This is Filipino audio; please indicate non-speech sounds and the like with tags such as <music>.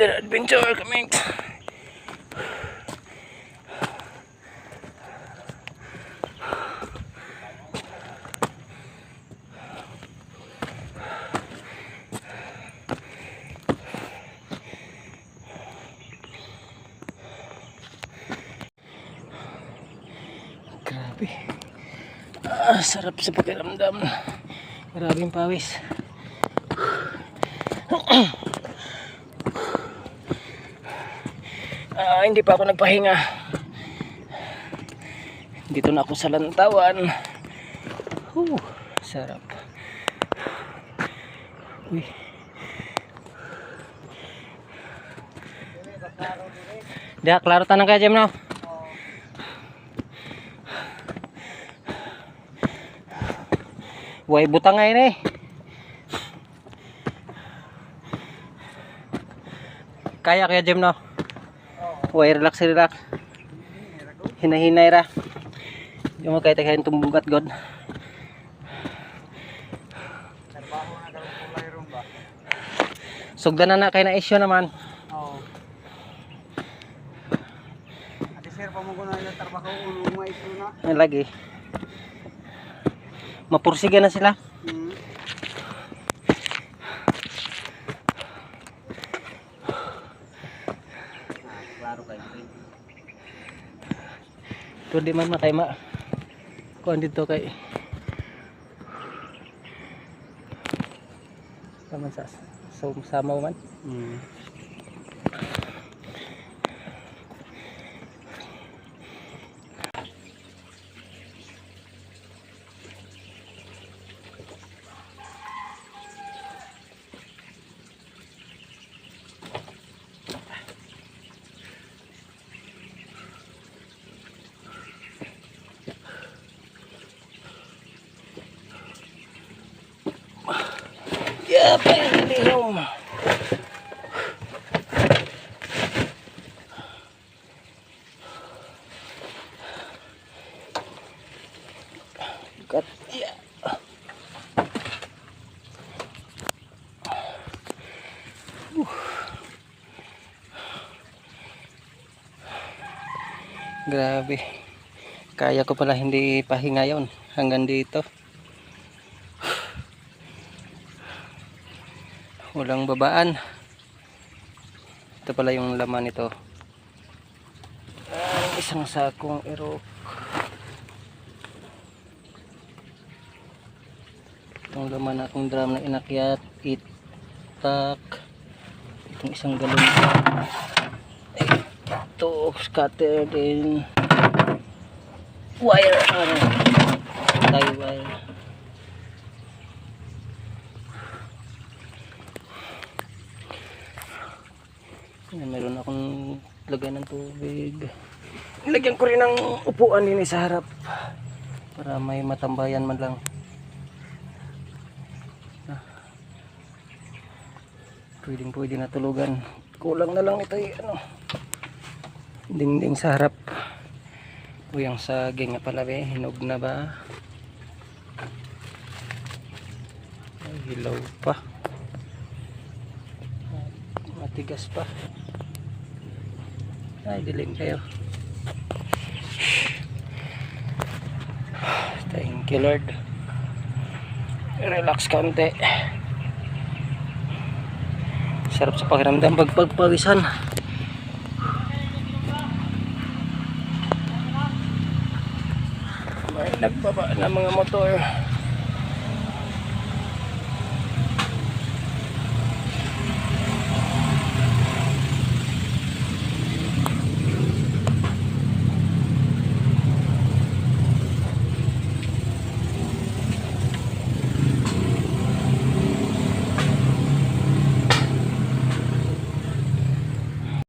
Another adventure coming. Grabe. Ah, sarap sa pakiramdam. Maraming pawis. <clears throat> hindi pa ako nagpahinga. Dito na ako sa lantawan. Whew, sarap. Uy. Diha, klaro tanang kaya, Jem, no? Way butang ngayon eh. Kaya kaya no? Way relax relax. Hinahinay ra. Yung mga kayo tumbugat god. Sugdan na na kay na issue naman. Oo. Ate sir, pamugunan na trabaho ulo mo ito na. Ay lagi. Mapursigan na sila. Hmm. Klaro kayo. Ito di man matay ma. Kuan dito kay Sama sa so, sama man. Hmm. Yeah, yeah. Grabe. Kaya ko pala hindi pahinga yon hanggang dito. Walang babaan. Ito pala yung laman nito. Ay, isang sakong erok itong laman akong drum na inakyat itak. Itong isang galon ito scatter din wire. Ano tie wire Ayan, meron akong lagay ng tubig. Lagyan ko rin ng upuan din sa harap. Para may matambayan man lang. Ah. Pwedeng pwede na tulugan. Kulang na lang ito yung ano. Dingding sa harap. O yung saging nga pala be. Hinog na ba? Ay, hilaw pa. Matigas pa. Ay, dilim kayo. Thank you, Lord. Relax konti. Sarap sa pakiramdam pag pagpawisan. May nagbaba na mga motor.